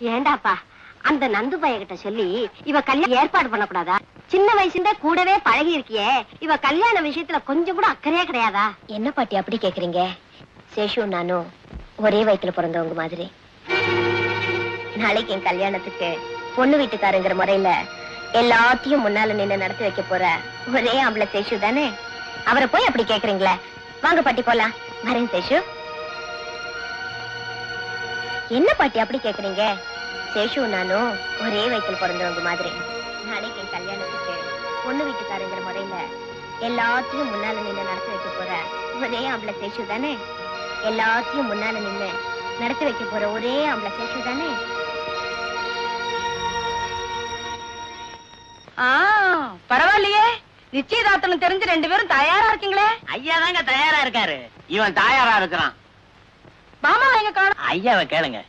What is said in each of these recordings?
ஏண்டாப்பா அந்த நந்து பையகிட்ட சொல்லி இவ கல்யாணம் ஏற்பாடு பண்ணக்கூடாதா? சின்ன வயசுல கூடவே பழகி இருக்கியே இவ கல்யாண விஷயத்துல கொஞ்சம் கூட அக்கறையா கிடையாதா? என்ன பாட்டி அப்படி கேக்குறீங்க? சேஷு நானும் ஒரே வயத்துல பிறந்தவங்க மாதிரி. நாளைக்கு என் கல்யாணத்துக்கு பொண்ணு வீட்டுக்காரங்கிற முறையில எல்லாத்தையும் முன்னால நின்னு நடத்தி வைக்க போற ஒரே ஆம்பளை சேஷு தானே? அவரை போய் அப்படி கேக்குறீங்களே. வாங்க பாட்டி போலாம். வரேன் சேஷு. என்ன பாட்டி அப்படி கேக்குறீங்க? சேஷு நானும் ஒரே வயித்துல பிறந்தவங்க மாதிரி. நாளைக்கு என் கல்யாணத்துக்கு பொண்ணு வீட்டுக்காரங்கிற முறையில எல்லாத்தையும் முன்னால நின்னு நடத்தி வைக்க போற ஒரே ஆம்பளை சேஷு தானே? எல்லாத்தையும் முன்னால நின்னு நடத்தி வைக்க போற ஒரே ஆம்பளை சேஷு தானே? ஆ, பரவாயில்லையே. நிச்சயதார்த்தம் தெரிஞ்சு ரெண்டு பேரும் தயாரா இருக்கீங்களே. ஐயா தாங்க தயாரா இருக்காரு. இவன் தயாரா இருக்கிறான். மாமா எங்க காணும் ஐயாவை கேளுங்க.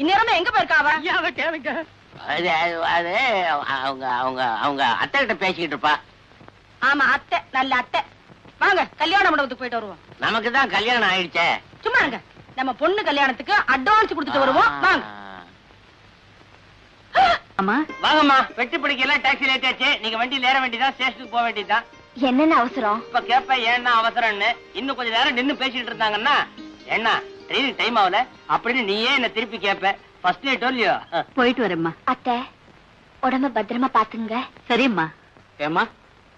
இந்நேரம் எங்க போயிருக்கா அவ ஐயாவை கேளுங்க. அது அது அது அவங்க அவங்க அவங்க அத்தை கிட்ட பேசிக்கிட்டு இருப்பா. ஆமா அத்தை நல்ல அத்தை. வாங்க கல்யாண மண்டபத்துக்கு போயிட்டு வருவோம். நமக்கு தான் கல்யாணம் ஆயிடுச்சே. சும்மா இருங்க. நம்ம பொண்ணு கல்யாணத்துக்கு அட்வான்ஸ் கொடுத்துட்டு வருவோம். வாங்க. அம்மா வாங்கம்மா வெட்டி பிடிக்கலாம் டாக்ஸி லேட் ஆச்சு. நீங்க வண்டியில ஏற வேண்டியதான் ஸ்டேஷனுக்கு போக வேண்டியதுதான். என்னென்ன அவசரம்? இப்ப கேப்ப ஏன்னா அவசரம்னு இன்னும் கொஞ்ச நேரம் நின்னு பேசிட்டு இருந்தாங்கன்னா என்ன ட்ரெயினுக்கு டைம் ஆகல அப்படின்னு நீயே என்ன திருப்பி கேப்ப. ஃபர்ஸ்ட் டே இல்லையோ போயிட்டு வரேம்மா. அத்தை உடம்ப பத்திரமா பாத்துங்க சரிம்மா. ஏமா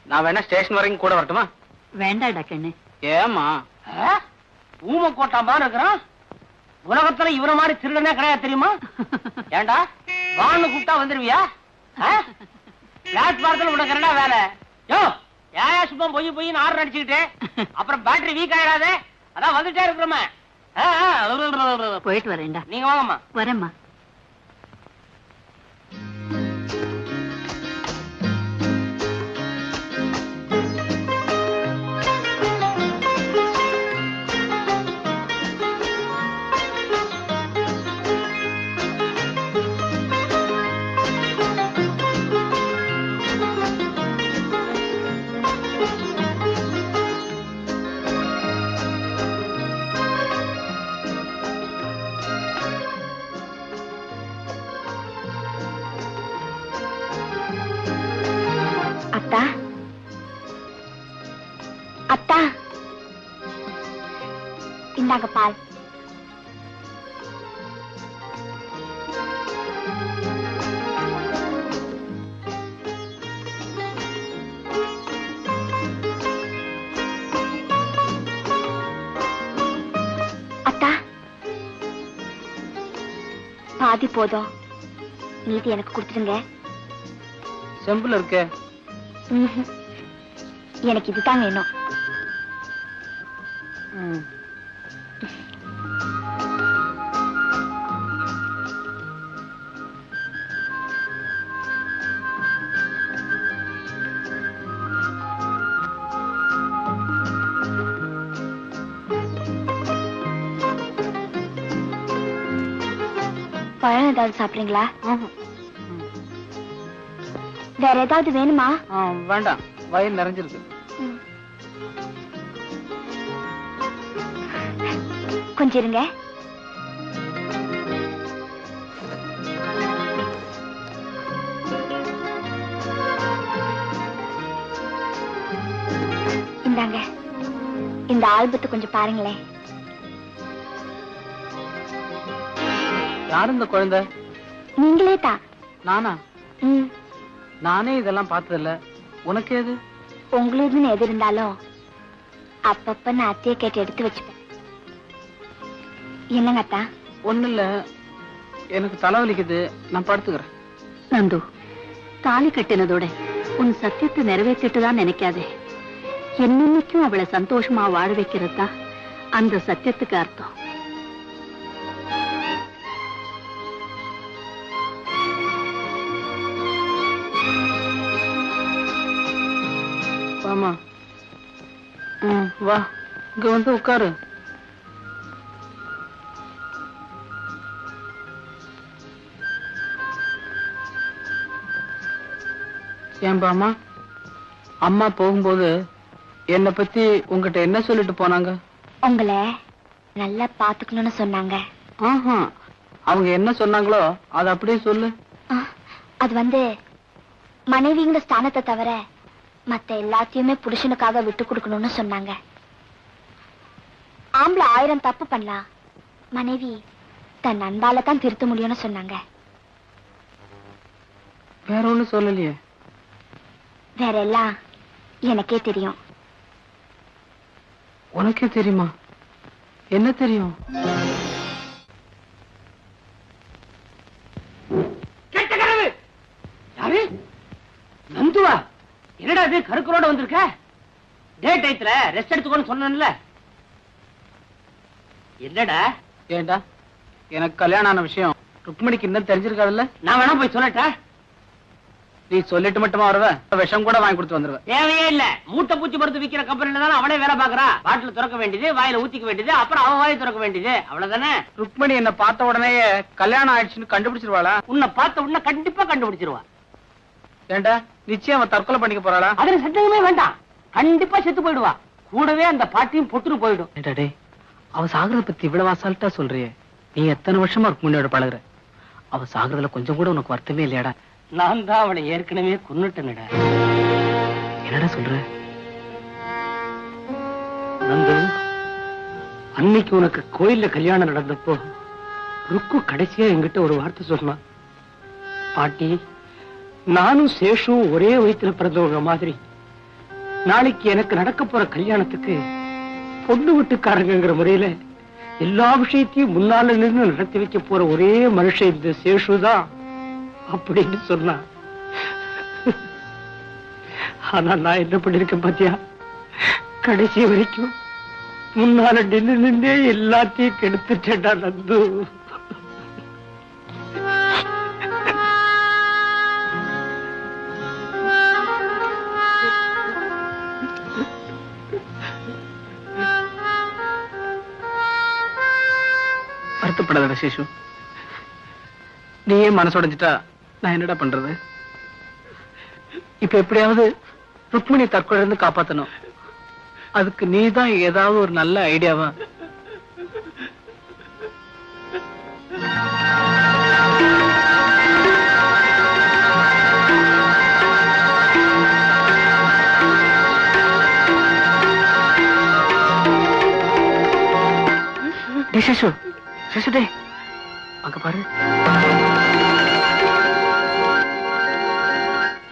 நான் வேணா ஸ்டேஷன் வரைக்கும் கூட வரட்டுமா? வேண்டாடா கண்ணு. ஏமா ஊம கோட்டா மாதிரி இருக்கிறான். உலகத்துல இவர மாதிரி திருடனே கிடையாது தெரியுமா? ஏண்டா வான்னு கூப்பிட்டா வந்துருவியா? பிளாட்பாரத்துல உனக்கு என்னடா வேலை? யோ ஏயா சும்மா பொய் பொய் ஆறு அடிச்சுக்கிட்டு? அப்புறம் பேட்டரி வீக் ஆயிடாதே. அதான் வந்துட்டே இருக்கிறோமே. போயிட்டு வரேன்டா. நீங்க வாங்கம்மா. வரேம்மா. போதும். மீதி எனக்கு கொடுத்துருங்க செம்பிள் இருக்கே. எனக்கு இதுதான் வேணும். ஏதாவது சாப்பிடுறீங்களா? வேற ஏதாவது வேணுமா? வேண்டாம். வயிறு நிறைஞ்சிருக்கு கொஞ்சம் இருங்க. இந்தாங்க. இந்த ஆல்பத்தை கொஞ்சம் பாருங்களேன். யார் இந்த குழந்தை? நீங்களே தான் நானா நானே இதெல்லாம் பார்த்ததில்ல. உனக்கு எது? உங்களுதுன்னு எது இருந்தாலும் அப்பப்ப நான் அத்தையை கேட்டு எடுத்து வச்சுப்பேன். என்னங்க அத்தா? ஒண்ணு இல்ல. எனக்கு தலைவலிக்குது நான் படுத்துக்கிறேன். நந்து தாலி கட்டினதோட உன் சத்தியத்தை நிறைவேற்றிட்டு தான் நினைக்காதே. என்னன்னைக்கும் அவளை சந்தோஷமா வாழ வைக்கிறது தான் அந்த சத்தியத்துக்கு அர்த்தம். வா இங்க வந்து உட்காரு ஏன்பா அம்மா அம்மா போகும்போது என்னை பத்தி உங்ககிட்ட என்ன சொல்லிட்டு போனாங்க உங்களை நல்லா பாத்துக்கணும்னு சொன்னாங்க ஆஹா அவங்க என்ன சொன்னாங்களோ அதை அப்படியே சொல்லு அது வந்து மனைவிங்கிற ஸ்தானத்தை தவிர மத்த எல்லாத்தையுமே புருஷனுக்காக விட்டு கொடுக்கணும்னு சொன்னாங்க. ஆம்பளை ஆயிரம் தப்பு பண்ணலாம். மனைவி தன் அன்பால தான் திருத்த முடியும்னு சொன்னாங்க. வேற ஒண்ணும் சொல்லலையே. வேற எல்லாம் எனக்கே தெரியும். உனக்கே தெரியுமா? என்ன தெரியும்? கருக்கரோட வந்திருக்க? டே டயத்துல ரெஸ்ட் எடுத்துக்கோன்னு சொன்னேன்ல. என்னடா? ஏண்டா? எனக்கு கல்யாணம் ஆன விஷயம் ருக்மணிக்கு இன்னும் தெரிஞ்சிருக்காதுல்ல? நான் வேணா போய் சொல்லட்டா? நீ சொல்லிட்டு மட்டுமா வருவ? விஷம் கூட வாங்கி கொடுத்து வந்துருவ. தேவையே இல்ல. மூட்டை பூச்சி மருந்து விக்கிற கம்பெனில தானே அவனே வேலை பாக்குறா பாட்டில் திறக்க வேண்டியது வாயில ஊத்திக்க வேண்டியது அப்புறம் அவன் வாயை திறக்க வேண்டியது. அவ்வளவுதானே? ருக்மணி என்ன பார்த்த உடனே கல்யாணம் ஆயிடுச்சுன்னு கண்டுபிடிச்சிருவாளா? உன்னை பார்த்த உடனே கண்டிப்பா கண்டுபிடிச்சிருவா ஏண்டா? நிச்சயம் அவன் தற்கொலை பண்ணிக்க போறாளா? அதுல சந்தேகமே வேண்டாம். கண்டிப்பா செத்து போயிடுவா. கூடவே அந்த பாட்டியும் பொட்டுரு போயிடும். ஏண்டா டேய் அவ சாகுறத பத்தி இவ்வளவு அசால்ட்டா சொல்றியே. நீ எத்தனை வருஷமா ருக்மணியோட பழகுற? அவ சாகுறதுல கொஞ்சம் கூட உனக்கு வருத்தமே இல்லையாடா? நான் தான் அவளை ஏற்கனவே கொன்னுட்டேன்டா. என்னடா சொல்ற? நந்து அன்னைக்கு உனக்கு கோயில்ல கல்யாணம் நடந்தப்போ ருக்கு கடைசியா என்கிட்ட ஒரு வார்த்தை சொன்னான். பாட்டி நானும் சேஷும் ஒரே வயித்துல பிறந்தவங்க மாதிரி. நாளைக்கு எனக்கு நடக்க போற கல்யாணத்துக்கு பொண்ணு வீட்டுக்காரங்கிற முறையில எல்லா விஷயத்தையும் முன்னால நின்று நடத்தி வைக்க போற ஒரே மனுஷன் இந்த சேஷு தான் அப்படின்னு சொன்னான் ஆனா நான் என்ன பண்ணிருக்கேன் பாத்தியா? கடைசி வரைக்கும் முன்னால நின்னு நின்னே எல்லாத்தையும் கெடுத்துட்டேன்டா நந்து. வருத்தப்படாத சேஷு. நீயே மனசுடைஞ்சிட்டா நான் என்னடா பண்றது? இப்ப எப்படியாவது ருக்மிணி தற்கொலை இருந்து காப்பாத்தணும். அதுக்கு நீ தான் ஏதாவது ஒரு நல்ல ஐடியாவா? டேய் டேய் அங்க பாரு.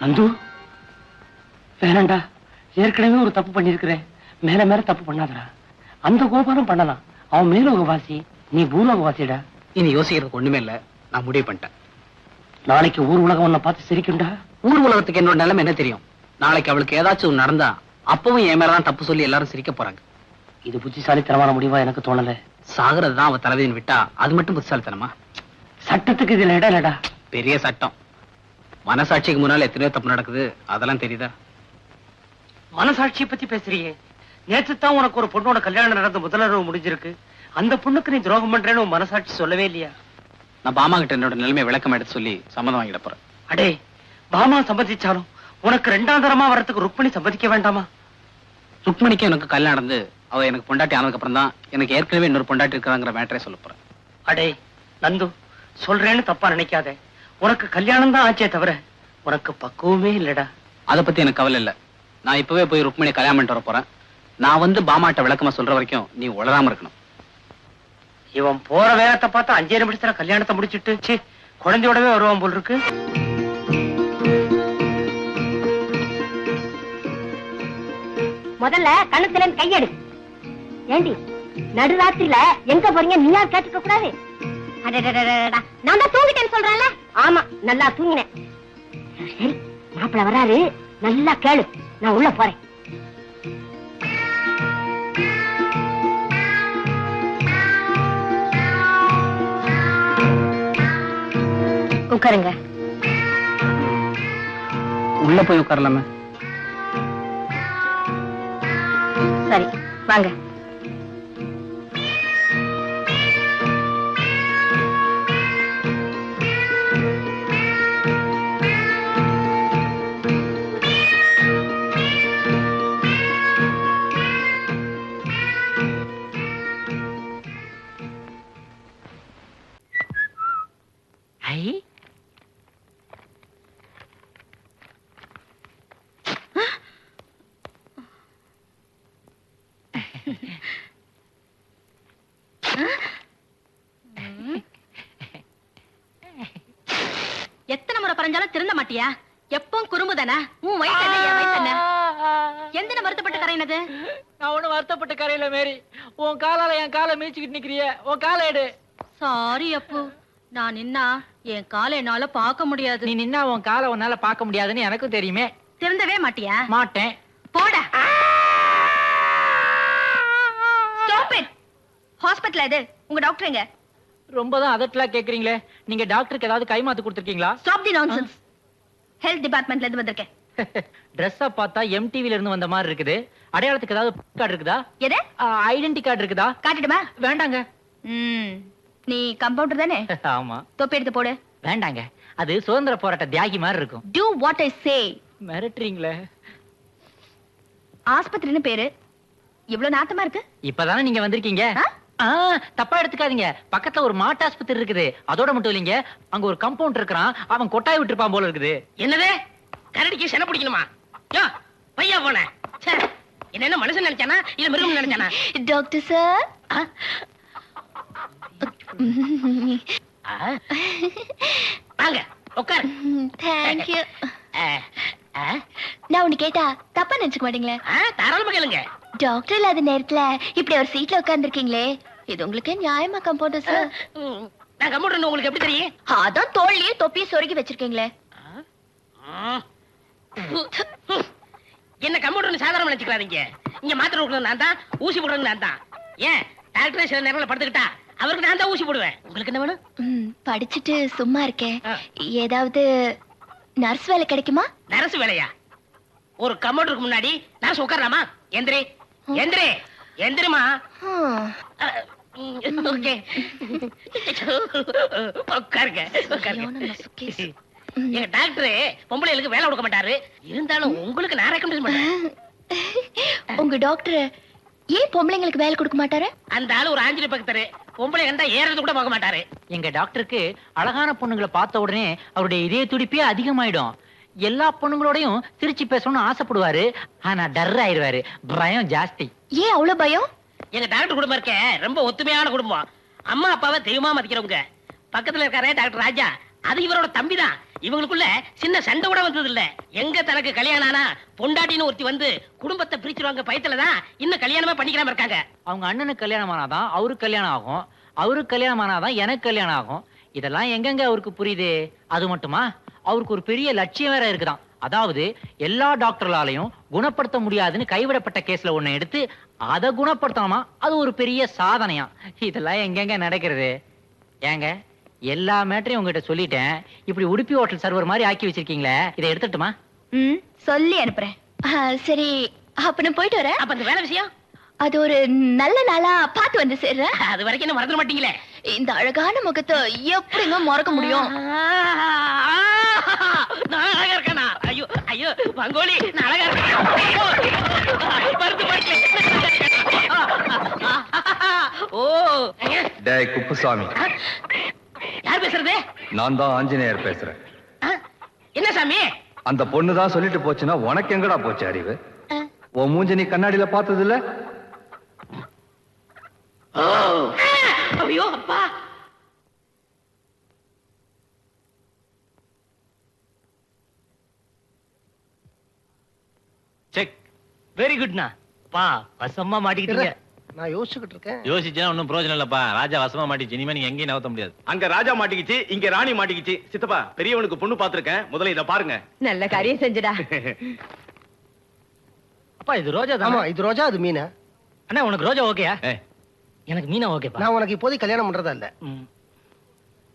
நந்து வேணாண்டா. ஏற்கனவே ஒரு தப்பு பண்ணிருக்கிறேன் மேல மேல தப்பு பண்ணாதடா. அந்த கோபாலம் பண்ணலாம். அவன் மேலோகவாசி நீ பூலோகவாசிடா. இனி யோசிக்கிறதுக்கு ஒண்ணுமே இல்ல. நான் முடிவு பண்ணிட்டேன். நாளைக்கு ஊர் உலகம் உன்னை பார்த்து சிரிக்கும்டா. ஊர் உலகத்துக்கு என்னோட நிலைமை என்ன தெரியும்? நாளைக்கு அவளுக்கு ஏதாச்சும் நடந்தா அப்பவும் என் மேலதான் தப்பு சொல்லி எல்லாரும் சிரிக்க போறாங்க. இது புத்திசாலித்தனமான முடிவா எனக்கு தோணல. சாகுறது தான் அவ தலைவின்னு விட்டா அது மட்டும் புத்திசாலித்தனமா? சட்டத்துக்கு இதுல இடம் இல்லடா. பெரிய சட்டம். மனசாட்சிக்கு முன்னால எத்தனையோ தப்பு நடக்குது அதெல்லாம் தெரியுதா? மனசாட்சியை பத்தி பேசுறியே. நேத்து தான் உனக்கு ஒரு பொண்ணோட கல்யாணம் நடந்த முதலரவு முடிஞ்சிருக்கு. அந்த பொண்ணுக்கு நீ துரோகம் பண்றேன்னு உன் மனசாட்சி சொல்லவே இல்லையா? நான் பாமா கிட்ட என்னோட நிலைமையை விளக்கம் எடுத்து சொல்லி சம்மதம் வாங்கிட போறேன். அடே பாமா சம்மதிச்சாலும் உனக்கு ரெண்டாம் தரமா வரத்துக்கு ருக்மணி சம்மதிக்க வேண்டாமா? ருக்மணிக்கு எனக்கு கல்யாணம் நடந்து அவ எனக்கு பொண்டாட்டி ஆனதுக்கு அப்புறம் தான் எனக்கு ஏற்கனவே இன்னொரு பொண்டாட்டி இருக்கிறாங்கிற மேட்டரே சொல்ல போறேன். அடே நந்து சொல்றேன்னு தப்பா நினைக்காத. உனக்கு கல்யாணம் தான் ஆச்சே தவிர உனக்கு பக்குவமே இல்லடா. அதை பத்தி எனக்கு கவலை இல்ல. நான் இப்பவே போய் ருக்மணி கல்யாணம் பண்ணிட்டு வர போறேன். நான் வந்து பாமாட்ட விளக்கமா சொல்ற வரைக்கும் நீ உளராம இருக்கணும். இவன் போற வேகத்தை பார்த்தா அஞ்சே நிமிஷத்துல கல்யாணத்தை முடிச்சிட்டு ச்சீ குழந்தையோடவே வருவான் போல் இருக்கு. முதல்ல இருந்து கையெடு. ஏண்டி நடுராத்திரில எங்க போறீங்க? நீயா கேட்டுக்க கூடாது? நான் தான் தூங்கிட்டேன்னு சொல்றேன்ல? ஆமா நல்லா தூங்கினேன். சரி மாப்பிள்ள வராரு. நல்லா கேளு. நான் உள்ள போறேன். உட்காருங்க. உள்ள போய் உட்காரலாமே. சரி வாங்க. பறஞ்சாலும் திருந்த மாட்டியா? எப்பவும் குறும்பு தானே உன் வயசு என்ன எந்தன வருத்தப்பட்டு கரையினது? நான் ஒண்ணு வருத்தப்பட்ட கரையில மேரி. உன் காலால என் காலை மீச்சுக்கிட்டு நிக்கிறிய. உன் காலை எடு. சாரி அப்பு. நான் நின்னா என் காலை என்னால பார்க்க முடியாது. நீ நின்னா உன் காலை உன்னால பார்க்க முடியாதுன்னு எனக்கும் தெரியுமே. திருந்தவே மாட்டியா? மாட்டேன். போடா. ஹாஸ்பிடல் இது உங்க டாக்டர் எங்க? ரொம்ப தான் அதட்டலா கேக்குறீங்களே. நீங்க டாக்டருக்கு ஏதாவது கைமாத்து கொடுத்துருக்கீங்களா? ஸ்டாப் தி நான்சென்ஸ் ஹெல்த் டிபார்ட்மெண்ட்ல இருந்து வந்திருக்கேன். ட்ரெஸ்ஸா பார்த்தா எம்டிவில இருந்து வந்த மாதிரி இருக்குது. அடையாளத்துக்கு ஏதாவது கார்டு இருக்குதா? எது? ஐடென்டி கார்டு இருக்குதா? காட்டிடுமா வேண்டாங்க. நீ கம்பவுண்டர் தானே? ஆமா. தொப்பி எடுத்து போடு. வேண்டாங்க. அது சுதந்திர போராட்ட தியாகி மாதிரி இருக்கும். டூ வாட் ஐ சே மிரட்டுறீங்களே. ஆஸ்பத்திரின்னு பேரு. இவ்வளவு நாத்தமா இருக்கு? இப்பதானே நீங்க வந்திருக்கீங்க? தப்பா எடுத்துக்காதீங்க. பக்கத்துல ஒரு மாட்டு ஆஸ்பத்திரி இருக்குது. அதோட மட்டும் இல்லைங்க. அங்க ஒரு கம்பவுண்ட் இருக்கிறான். அவன் கொட்டாய் விட்டுருப்பான் போல இருக்குது. என்னது? கரடிக்கு சென பிடிக்கணுமா? யோ பையா போன. என்ன என்ன மனுஷன் நினைச்சானா? இல்ல மிருகம் நினைச்சானா? Doctor sir? வாங்க உட்காரு. தேங்க்யூ ஆ, ஆ, நான் ஒண்ணு கேட்டா தப்பா நினைச்சுக்க மாட்டீங்களே? தாராளமா கேளுங்க. டாக்டர் இல்லாத நேரத்துல இப்படி ஒரு சீட்ல உட்கார்ந்திருக்கீங்களே. இது உங்களுக்கு நியாயமா கம்பவுண்டர் சார் நான் கம்ப்யூட்டர் உங்களுக்கு எப்படி தெரியும்? அதான் தோல்லையே தொப்பியை சொருகி வச்சிருக்கீங்களே. என்ன கம்ப்யூட்டர் சாதாரண நினைச்சுக்கிறாதீங்க இங்க மாத்திரை கொடுக்கறது நான் தான் ஊசி போடுறது நான் தான். ஏன்? டாக்டர் சில நேரத்துல படுத்துக்கிட்டா அவருக்கு நான் தான் ஊசி போடுவேன். உங்களுக்கு என்ன வேணும்? படிச்சுட்டு சும்மா இருக்கேன். ஏதாவது நர்ஸ் வேலை கிடைக்குமா? நரசு வேலையா? ஒரு கம்ப்யூட்டருக்கு முன்னாடி நரசு உட்காரலாமா? எந்திரி. எந்திரி எந்திரிமா. ஹம். ஓகே. உட்காருங்க உட்காருங்க. எங்க டாக்டர் பொம்பளைகளுக்கு வேலை கொடுக்க மாட்டாரு. இருந்தாலும் உங்களுக்கு நான் ரெக்கமெண்ட் பண்றேன் உங்க டாக்டர் ஏன் பொம்பளைங்களுக்கு வேலை கொடுக்க மாட்டாரு? அந்த ஆளு ஒரு ஆஞ்சலி பக்தர் பொம்பளை கண்டா ஏறது கூட பார்க்க மாட்டாரு. எங்க டாக்டருக்கு அழகான பொண்ணுங்களை பார்த்த உடனே அவருடைய இதய துடிப்பே அதிகமாயிடும். எல்லா பொண்ணுங்களோடையும் சிரிச்சு பேசணும்னு ஆசைப்படுவாரு ஆனா டர் ஆயிருவாரு பயம் ஜாஸ்தி. ஏன் அவ்வளவு பயம்? எங்க டாக்டர் குடும்பம் இருக்க? ரொம்ப ஒத்துமையான குடும்பம். அம்மா அப்பாவை தெய்வமா மதிக்கிறவங்க. பக்கத்துல இருக்காரே டாக்டர் ராஜா. அது இவரோட தம்பி தான் இவங்களுக்குள்ள சின்ன சண்டை கூட வந்தது இல்ல எங்க தனக்கு கல்யாணம் ஆனா பொண்டாட்டின்னு ஒருத்தி வந்து குடும்பத்தை பிரிச்சிருவாங்க பயத்துலதான் இன்னும் கல்யாணமே பண்ணிக்காம இருக்காங்க. அவங்க அண்ணனுக்கு கல்யாணம் ஆனாதான் அவருக்கு கல்யாணம் ஆகும். அவருக்கு கல்யாணம் ஆனாதான் எனக்கு கல்யாணம் ஆகும். இதெல்லாம் எங்கெங்க அவருக்கு புரியுது? அது மட்டுமா? அவருக்கு ஒரு பெரிய லட்சியம் வேற இருக்குதாம் அதாவது எல்லா டாக்டர்களாலையும் குணப்படுத்த முடியாதுன்னு கைவிடப்பட்ட கேஸ்ல ஒண்ணு எடுத்து அதை குணப்படுத்தணுமா? அது ஒரு பெரிய சாதனையா. இதெல்லாம் எங்கெங்க நடக்கிறது? ஏங்க எல்லா மேட்டரையும் உங்ககிட்ட சொல்லிட்டேன். இப்படி உடுப்பி ஹோட்டல் சர்வர் மாதிரி ஆக்கி வச்சிருக்கீங்களே இதை எடுத்துட்டுமா? ம் சொல்லி அனுப்புறேன். ஆ, சரி அப்ப நான் போயிட்டு வரேன். அப்ப அந்த வேலை விஷயம்? அது ஒரு நல்ல நாளா பார்த்து வந்து சேர்றேன். அது வரைக்கும் என்ன மறந்துட மாட்டீங்களே? இந்த அழகான முகத்தை எப்படிங்க மறக்க முடியும்? நான் அழகா இருக்கேனா? ஐயோ ஐயோ பங்கோலி நான் அழகா இருக்கேன்? ஐயோ, பருத்து பருத்து. ஓ. டேய் குப்புசாமி. யார் பேசுறது? நான் தான் ஆஞ்சநேயர் பேசுறேன்? என்ன சாமி? அந்த பொண்ணு தான் சொல்லிட்டு போச்சுன்னா உனக்கு எங்கடா போச்சு அறிவு? உன் மூஞ்ச நீ கண்ணாடியில பார்த்தது இல்ல ஐயோ அப்பா. செக் வெரி குட்னா பா வசமா மாட்டிக்கிட்டீங்க. நான் யோசிச்சுக்கிட்டு இருக்கேன் யோசிச்சா ஒன்றும் பிரயோஜனம் இல்லப்பா. ராஜா வசமா மாட்டிச்சு இனிமே நீங்க எங்கேயும் நகர்த்த முடியாது. அங்க ராஜா மாட்டிக்கிச்சு இங்க ராணி மாட்டிக்கிச்சு. சித்தப்பா பெரியவனுக்கு பொண்ணு பாத்திருக்கேன் முதல்ல இத பாருங்க. நல்ல காரியம் செஞ்சுடா. அப்பா இது ரோஜா ஆமா தான் இது ரோஜா அது மீனா. அண்ணா உனக்கு ரோஜா ஓகேயா? ஏய். எனக்கு மீனா ஓகேப்பா. நான் உனக்கு இப்போதைக்கு கல்யாணம் பண்றதா இல்ல ம்.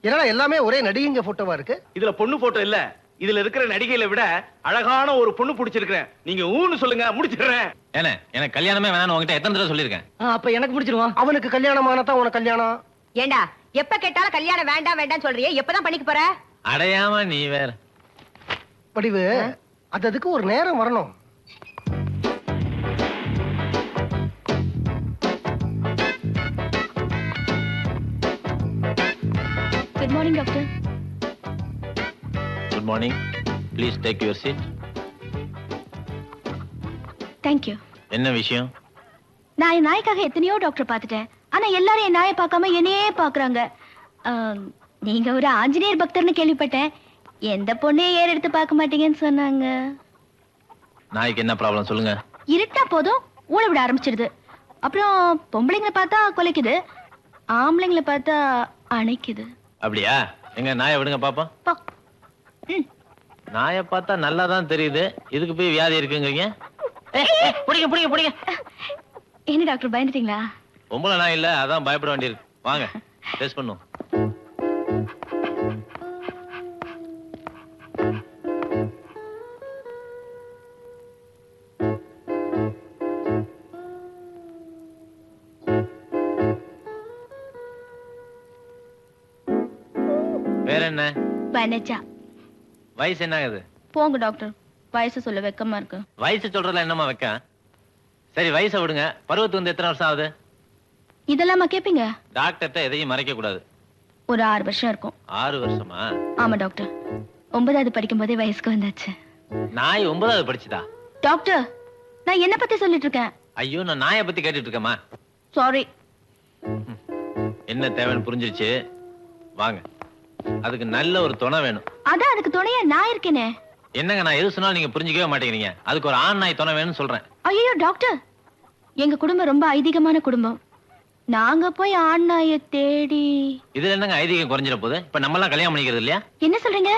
ஏன்னா எல்லாமே ஒரே நடிகைங்க போட்டோவா இருக்கு? இதுல பொண்ணு போட்டோ இல்ல. இதுல இருக்கிற நடிகைகளை விட அழகான ஒரு பொண்ணு பிடிச்சிருக்கிறேன். நீங்க ஊன்னு சொல்லுங்க முடிச்சிடுறேன் ஏனே எனக்கு கல்யாணமே வேணாம்னு உங்ககிட்ட எத்தனை தடவை சொல்லியிருக்கேன்? ஆ, அப்ப எனக்கு முடிச்சிருவோம் அவனுக்கு கல்யாணம் ஆனதான் உனக்கு கல்யாணம். ஏண்டா எப்ப கேட்டாலும் கல்யாணம் வேண்டாம் வேண்டாம் சொல்றியே? எப்பதான் பண்ணிக்க போற? அடையாம நீ வேற. வடிவு அது அதுக்கு ஒரு நேரம் வரணும். Good morning doctor morning please take your seat thank you என்ன விஷயம்? நான் என் நாய்க்காக எத்தனையோ டாக்டர் பார்த்துட்டேன். ஆனா எல்லாரும் என் நாயை பார்க்காம என்னையே பாக்குறாங்க ஆம், நீங்க ஒரு ஆஞ்சநேயர் பக்தர்னு கேள்விப்பட்டேன். எந்த பொண்ணையும் ஏற எடுத்து பார்க்க மாட்டீங்கன்னு சொன்னாங்க. நாய்க்கு என்ன ப்ராப்ளம் சொல்லுங்க. இருட்டா போதும் ஊழ விட ஆரம்பிச்சிடுது அப்புறம் பொம்பளைங்களை பார்த்தா கொலைக்குது ஆம்பளைங்களை பார்த்தா அணைக்குது. அப்படியா? எங்க நாயை விடுங்க பாப்போம். போ. ம். நாயை பார்த்தா நல்லா தான் தெரியுது. இதுக்கு போய் வியாதி இருக்குங்கிறீங்க? பிடிங்க பிடிங்க பிடிங்க. என்ன டாக்டர் பயந்துட்டீங்களா? பொம்பளை நாய் இல்ல அதான் பயப்பட வேண்டியிருக்கு. வாங்க டெஸ்ட் பண்ணுவோம். வேற என்ன? வனஜா வயசு என்ன ஆகுது? போங்க டாக்டர் வயசு சொல்ல வெக்கமா இருக்கு. வயசு சொல்றதுல என்னமா வைக்க சரி வயசை விடுங்க. பருவத்து வந்து எத்தனை வருஷம் ஆகுது? இதெல்லாமா கேப்பீங்க? டாக்டர்கிட்ட எதையும் மறைக்க கூடாது. ஒரு ஆறு வருஷம் இருக்கும். ஆறு வருஷமா? ஆமா டாக்டர் ஒன்பதாவது படிக்கும் போதே வயசுக்கு வந்தாச்சு. நாய் ஒன்பதாவது படிச்சுதா? டாக்டர் நான் என்ன பத்தி சொல்லிட்டு இருக்கேன். ஐயோ நான் நாயை பத்தி கேட்டுட்டு இருக்கேம்மா. சாரி என்ன தேவைன்னு புரிஞ்சிருச்சு. வாங்க. அதுக்கு நல்ல ஒரு துணை வேணும். அதான் அதுக்கு துணையா நான் இருக்கேனே. என்னங்க நான் எது சொன்னாலும் நீங்க புரிஞ்சுக்கவே மாட்டேங்கிறீங்க. அதுக்கு ஒரு ஆண் நாய் துணை வேணும்னு சொல்றேன். ஐயோ டாக்டர். எங்க குடும்பம் ரொம்ப ஐதீகமான குடும்பம். நாங்க போய் ஆண் நாயை தேடி இதுல என்னங்க ஐதீகம் குறைஞ்சிட போகுது? இப்ப நம்ம எல்லாம் கல்யாணம் பண்ணிக்கிறது இல்லையா? என்ன சொல்றீங்க?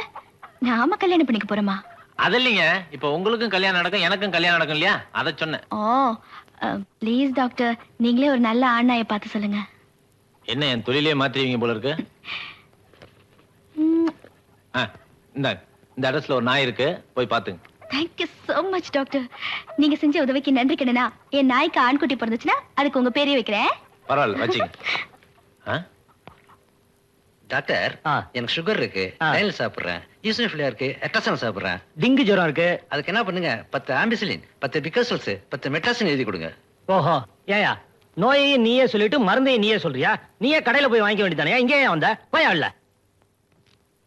நாம கல்யாணம் பண்ணிக்க போறோமா? அது இல்லைங்க. இப்ப உங்களுக்கும் கல்யாணம் நடக்கும் எனக்கும் கல்யாணம் நடக்கும் இல்லையா? அதை சொன்னேன். Oh please doctor. நீங்களே ஒரு நல்ல ஆண் நாயை பார்த்து சொல்லுங்க. என்ன என் தொழிலே மாத்திருவீங்க போல இருக்கு? ஆ, இந்தாங்க இந்த அட்ரஸ்ல ஒரு நாய் இருக்கு. போய் பாத்துங்க. தேங்க்யூ so மச் டாக்டர் நீங்க செஞ்ச உதவிக்கு நன்றி கிடனா என் நாய்க்கு ஆண்குட்டி பிறந்துச்சுன்னா அதுக்கு உங்க பேரே வைக்கிறேன். பரவாயில்ல வச்சுங்க. ஆ? டாக்டர். எனக்கு சுகர் இருக்கு. டயல் சாப்பிடுறேன். ஈசோஃபிலியா இருக்கு. சாப்பிடுறேன். டிங்கு ஜுரம் இருக்கு. அதுக்கு என்ன பண்ணுங்க? பத்து ஆம்பிசிலின் பத்து பிகாசல்ஸ் பத்து மெட்ராசின் எழுதி கொடுங்க. ஓஹோ ஏயா நோயையும் நீயே சொல்லிட்டு மருந்தையும் நீயே சொல்றியா? நீயே கடையில போய் வாங்கிக்க வேண்டியதானே இங்கே வந்த? போயா இல்ல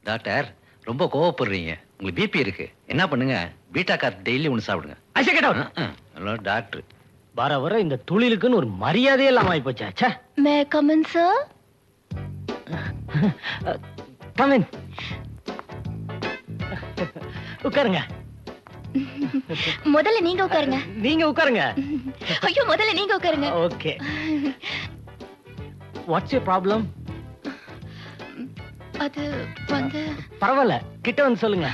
டாக்டர் ரொம்ப கோவப்படுறீங்க. உங்களுக்கு பிபி இருக்கு. என்ன பண்ணுங்க? பீட்டா கார் டெய்லி ஒன்று சாப்பிடுங்க. கேட்டா ஹலோ டாக்டர். வர வர இந்த தொழிலுக்குன்னு ஒரு மரியாதையே இல்லாம ஆகி போச்சா ச்சே மே கமன் சார் கமின் உட்காருங்க. முதல்ல நீங்க உட்காருங்க. நீங்க உட்காருங்க. ஐயோ முதல்ல நீங்க உட்காருங்க. ஓகே வாட்ஸ் யூ ப்ராப்ளம் அது வந்து பரவாயில்ல. கிட்ட வந்து சொல்லுங்க.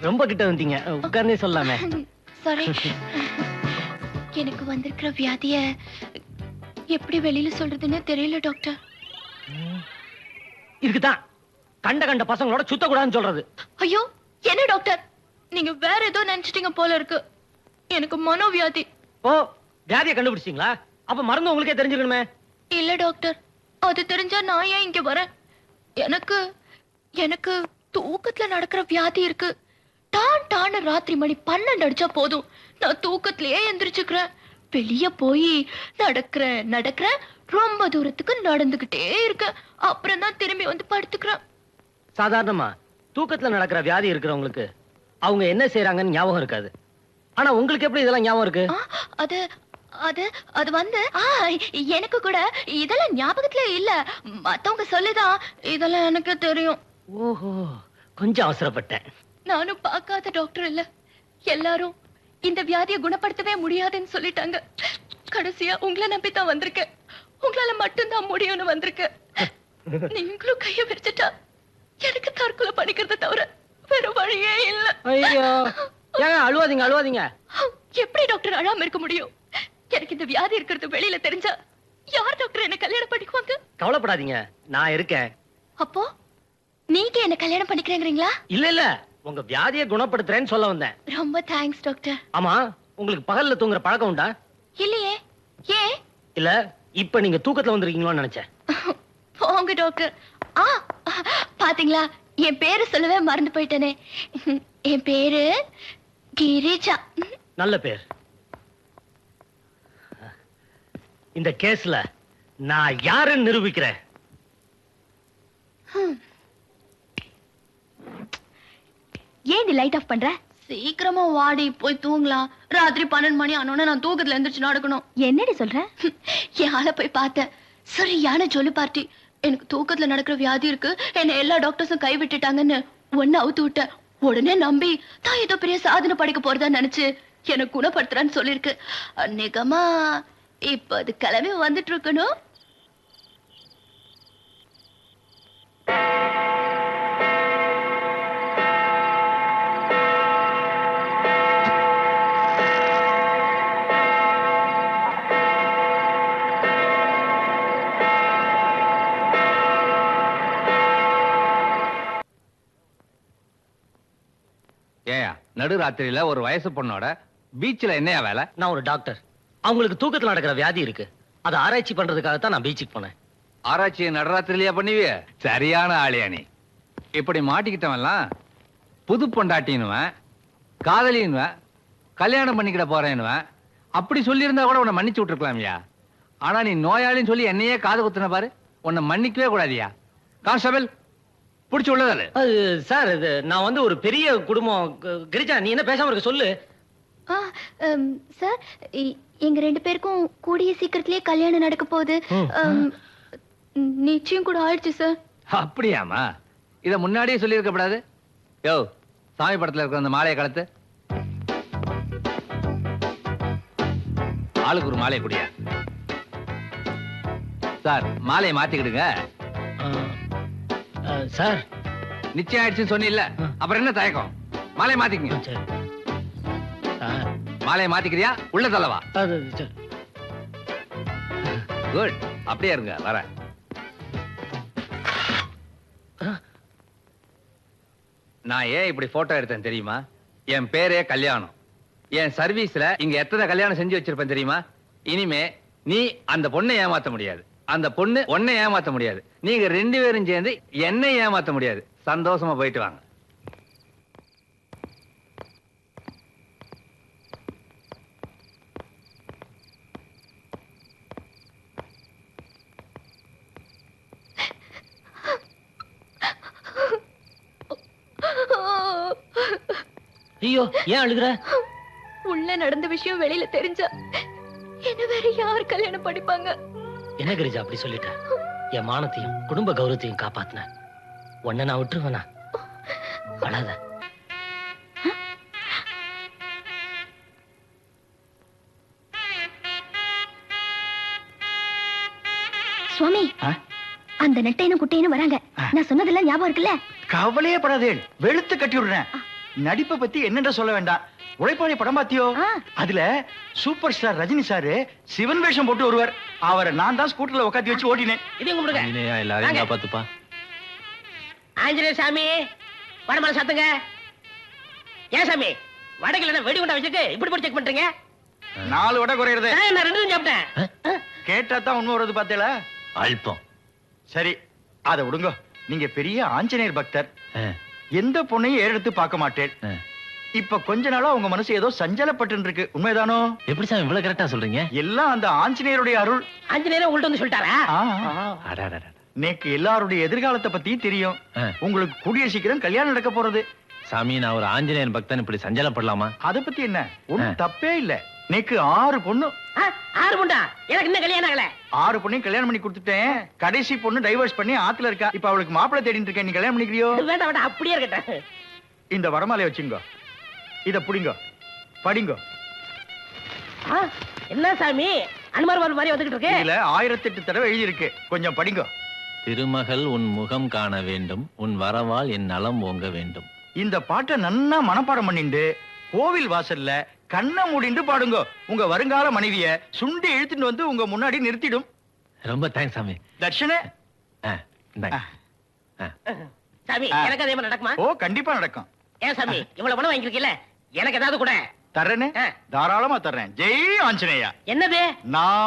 ரொம்ப கிட்ட வந்தீங்க. உட்கார்ந்தே சொல்லாமே. சாரி எனக்கு வந்திருக்கிற வியாதிய எப்படி வெளியில சொல்றதுன்னு தெரியல டாக்டர் இதுக்குதான் கண்ட கண்ட பசங்களோட சுத்தக்கூடாதுன்னு சொல்றது. ஐயோ என்ன டாக்டர் நீங்க வேற ஏதோ நினைச்சிட்டீங்க போல இருக்கு. எனக்கு மனோவியாதி. ஓ வியாதியை கண்டுபிடிச்சிங்களா அப்ப மருந்து உங்களுக்கே தெரிஞ்சுக்கணுமே. இல்ல டாக்டர். அது தெரிஞ்சா நான் ஏன் இங்க வரேன்? எனக்கு எனக்கு தூக்கத்துல நடக்கிற வியாதி இருக்கு. டான் டான ராத்திரி மணி பன்னெண்டு அடிச்சா போதும். நான் தூக்கத்திலேயே எந்திரிச்சுக்கிறேன். வெளிய போய் நடக்கிறேன் நடக்கிறேன் ரொம்ப தூரத்துக்கு நடந்துகிட்டே இருக்கேன். அப்புறம் தான் திரும்பி வந்து படுத்துக்கிறேன். சாதாரணமா தூக்கத்துல நடக்கிற வியாதி இருக்கிறவங்களுக்கு அவங்க என்ன செய்யறாங்கன்னு ஞாபகம் இருக்காது. ஆனா உங்களுக்கு எப்படி இதெல்லாம் ஞாபகம் இருக்கு? அது அது அது வந்து எனக்கு கூட இதெல்லாம் ஞாபகத்துல இல்ல. மத்தவங்க சொல்லிதான் இதெல்லாம் எனக்கு தெரியும். ஓஹோ கொஞ்சம் அவசரப்பட்டேன். நானும் பார்க்காத டாக்டர் இல்ல. எல்லாரும் இந்த வியாதியை குணப்படுத்தவே முடியாதுன்னு சொல்லிட்டாங்க. கடைசியா உங்களை நம்பி தான் வந்திருக்கேன். உங்களால மட்டும்தான் முடியும்னு வந்திருக்கேன். நீங்களும் கைய விரிச்சிட்டா எனக்கு தற்கொலை பண்ணிக்கிறத தவிர வேற வழியே இல்ல. ஐயோ. ஏங்க அழுவாதீங்க அழுவாதீங்க. எப்படி டாக்டர் அழாம இருக்க முடியும்? எனக்கு இந்த வியாதி இருக்கிறது வெளியில தெரிஞ்சா யார் டாக்டர் என்ன கல்யாணம் பண்ணிக்குவாங்க? கவலைப்படாதீங்க நான் இருக்கேன். அப்போ நீங்க என்ன கல்யாணம் பண்ணிக்கிறீங்களா இல்ல இல்ல உங்க வியாதியை குணப்படுத்துறேன்னு சொல்ல வந்தேன். ரொம்ப தேங்க்ஸ் டாக்டர். ஆமா உங்களுக்கு பகல்ல தூங்குற பழக்கம் உண்டா? இல்லையே ஏன்? இல்ல இப்ப நீங்க தூக்கத்துல வந்திருக்கீங்களோன்னு நினைச்சேன். போங்க டாக்டர். ஆ பாத்தீங்களா? என் பேரு சொல்லவே மறந்து போயிட்டேனே. என் பேரு கிரிஜா. நல்ல பேர். இந்த கேஸ்ல நான் யாருன்னு நிரூபிக்கிறேன். ஏன் நீ லைட் ஆஃப் பண்ற? சீக்கிரமா வாடி போய் தூங்கலாம் ராத்திரி பன்னெண்டு மணி ஆனோன்னு நான் தூக்கத்துல எந்திரிச்சு நடக்கணும். என்னடி சொல்ற? என் ஆளை போய் பார்த்தேன். சரியான ஜொலி பார்ட்டி. எனக்கு தூக்கத்துல நடக்கிற வியாதி இருக்கு. என்ன எல்லா டாக்டர்ஸும் கை விட்டுட்டாங்கன்னு ஒன்னு அவுத்து விட்டேன். உடனே நம்பி தான் ஏதோ பெரிய சாதனை படைக்க போறதா நினைச்சு எனக்கு குணப்படுத்துறான்னு சொல்லிருக்கு. அநேகமா இப்ப அது கிளம்பி வந்துட்டு இருக்கணும். ஏயா நடுராத்திரியில ஒரு வயசு பொண்ணோட பீச்ல என்னையா வேலை? நான் ஒரு டாக்டர். அவங்களுக்கு தூக்கத்துல நடக்கிற வியாதி இருக்கு. அதை ஆராய்ச்சி பண்றதுக்காக தான் நான் பீச்சுக்கு போனேன். ஆராய்ச்சி நடுராத்திரிலையா பண்ணுவிய? சரியான ஆளியா நீ. இப்படி மாட்டிக்கிட்டவன்லாம் புது பொண்டாட்டின்னுவன் காதலின்னுவன் கல்யாணம் பண்ணிக்கிட போறேன்னுவன். அப்படி சொல்லியிருந்தா கூட உன்னை மன்னிச்சு விட்டுருக்கலாம்யா. ஆனா நீ நோயாளின்னு சொல்லி என்னையே காது குத்துன பாரு. உன்னை மன்னிக்கவே கூடாதியா. கான்ஸ்டபிள் பிடிச்சி உள்ளதாரு அது சார் இது நான் வந்து ஒரு பெரிய குடும்பம். கிரிஜா நீ என்ன பேசாம இருக்க சொல்லு. சார் இ- எங்க ரெண்டு பேருக்கும் கூடிய சீக்கிரத்திலேயே கல்யாணம் நடக்க போகுது. நிச்சயம் கூட ஆயிடுச்சு சார். அப்படியாமா இத முன்னாடியே சொல்லியிருக்க கூடாது யோ சாமி படத்துல இருக்கிற அந்த மாலையை கலத்து. ஆளுக்கு ஒரு மாலையை குடியா. சார் மாலையை மாத்திக்கிடுங்க. சார். நிச்சயம் ஆயிடுச்சுன்னு சொன்னில்ல. அப்புறம் என்ன தயக்கம்? மாலையை மாத்திக்கங்க. சரி. சார். மாலையை மாத்திக்கிறியா? உள்ள அது சரி குட் அப்படியே இருங்க வரேன். நான் ஏன் இப்படி போட்டோ எடுத்தேன் தெரியுமா? என் பேரே கல்யாணம். என் சர்வீஸ்ல இங்க எத்தனை கல்யாணம் செஞ்சு வச்சிருப்பேன் தெரியுமா? இனிமே நீ அந்த பொண்ணை ஏமாத்த முடியாது. அந்த பொண்ணு உன்னை ஏமாத்த முடியாது. நீங்க ரெண்டு பேரும் சேர்ந்து என்னை ஏமாத்த முடியாது. சந்தோஷமா போயிட்டு வாங்க. ஐயோ ஏன் அழுகுற? உள்ள நடந்த விஷயம் வெளியில தெரிஞ்சா என்ன வேற யார் கல்யாணம் படிப்பாங்க என்ன கிரிஜா அப்படி சொல்லிட்ட? என் மானத்தையும் குடும்ப கௌரவத்தையும் காப்பாத்தின. உன்னை நான் விட்டுருவேனா? அழாத. சுவாமி அந்த நெட்டையனும் குட்டையனும் வராங்க. நான் சொன்னதெல்லாம் ஞாபகம் இருக்குல்ல? கவலையே படாதேன் வெளுத்து கட்டி விடுறேன் நடிப்பை பத்தி என்னென்ற சொல்ல வேண்டாம். உழைப்பாளி படம் பாத்தியோ. அதுல super star Rajini sir Sivan வேஷம் போட்டு வருவார். அவரை நான் தான் ஸ்கூட்டர்ல உட்காந்து வச்சு ஓட்டினேன் இதையும் கும்பிடுங்க. ஆஞ்சநேயா எல்லாரையும். காப்பாத்துப்பா. ஆஞ்சநேய சாமி வடமலை சாத்துங்க. ஏன் சாமி வடக்குல என்ன வெடி குண்டா வச்சுட்டு இப்படி போட்டு செக் பண்றீங்க? நாலு வடை குறையிறது. நான் ரெண்டும் சாப்பிட்டேன். கேட்டா தான் உண்மை வருது பாத்தீங்களா அல்பம். சரி அதை விடுங்க. நீங்க பெரிய ஆஞ்சநேயர் பக்தர். ஆ, எந்த பொண்ணையும் ஏறெடுத்து பார்க்க மாட்டேன். இப்ப கொஞ்ச நாளா உங்க மனசு ஏதோ சஞ்சலப்பட்டு இருக்கு உண்மைதானோ? எப்படி சாமி இவ்வளவு கரெக்டா சொல்றீங்க? எல்லாம் அந்த ஆஞ்சநேயருடைய அருள். ஆஞ்சநேயர் உங்கள்ட்ட வந்து சொல்லிட்டாரா. நேக்கு எல்லாருடைய எதிர்காலத்தை பத்தியும் தெரியும். உங்களுக்கு கூடிய சீக்கிரம் கல்யாணம் நடக்க போறது. சாமி நான் ஒரு ஆஞ்சநேயர் பக்தன் இப்படி சஞ்சலப்படலாமா? அத பத்தி என்ன? ஒண்ணும். தப்பே இல்ல. நேக்கு ஆறு பொண்ணு. ஆறு புண்டா எனக்கு இன்னும் கல்யாணம் ஆகல. ஆறு பொண்ணையும் கல்யாணம் பண்ணி கொடுத்துட்டேன். கடைசி பொண்ணு டைவர்ஸ் பண்ணி ஆத்துல இருக்கா. இப்ப அவளுக்கு மாப்பிள்ளை தேடிட்டு இருக்கேன். நீ கல்யாணம் பண்ணிக்கிறியோ? வேண்டாம் வேண்டாம் அப்படியே இருக்கட்டும். இந்த வரமாலைய வச்சுங்க. இத புடிங்க. படிங்க. ஆ, என்ன சாமி? அனுமார் வர மாதிரி வந்துகிட்டு இருக்கு. இதுல ஆயிரத்தி எட்டு தடவை எழுதி இருக்கு கொஞ்சம் படிங்க. திருமகள் உன் முகம் காண வேண்டும். உன் வரவால் என் நலம் ஓங்க வேண்டும். இந்த பாட்டை நன்னா மனப்பாடம் பண்ணிண்டு கோவில் வாசல்ல கண்ணை மூடிண்டு பாடுங்க. உங்க வருங்கால மனைவிய சுண்டி இழுத்துட்டு வந்து உங்க முன்னாடி நிறுத்திடும். ரொம்ப தேங்க்ஸ் சாமி. தர்ஷனே ஆ, இந்தாங்க. ஆ. சாமி. எனக்கு அதே மாதிரி நடக்குமா? ஓ கண்டிப்பா நடக்கும். ஏன் சாமி இவ்வளவு பணம் வாங்கிருக்கீல்ல எனக்கு ஏதாவது கூட. தர்றேனே? ஆ. தாராளமா தர்றேன். ஜெய் ஆஞ்சநேயா. என்னது? நான்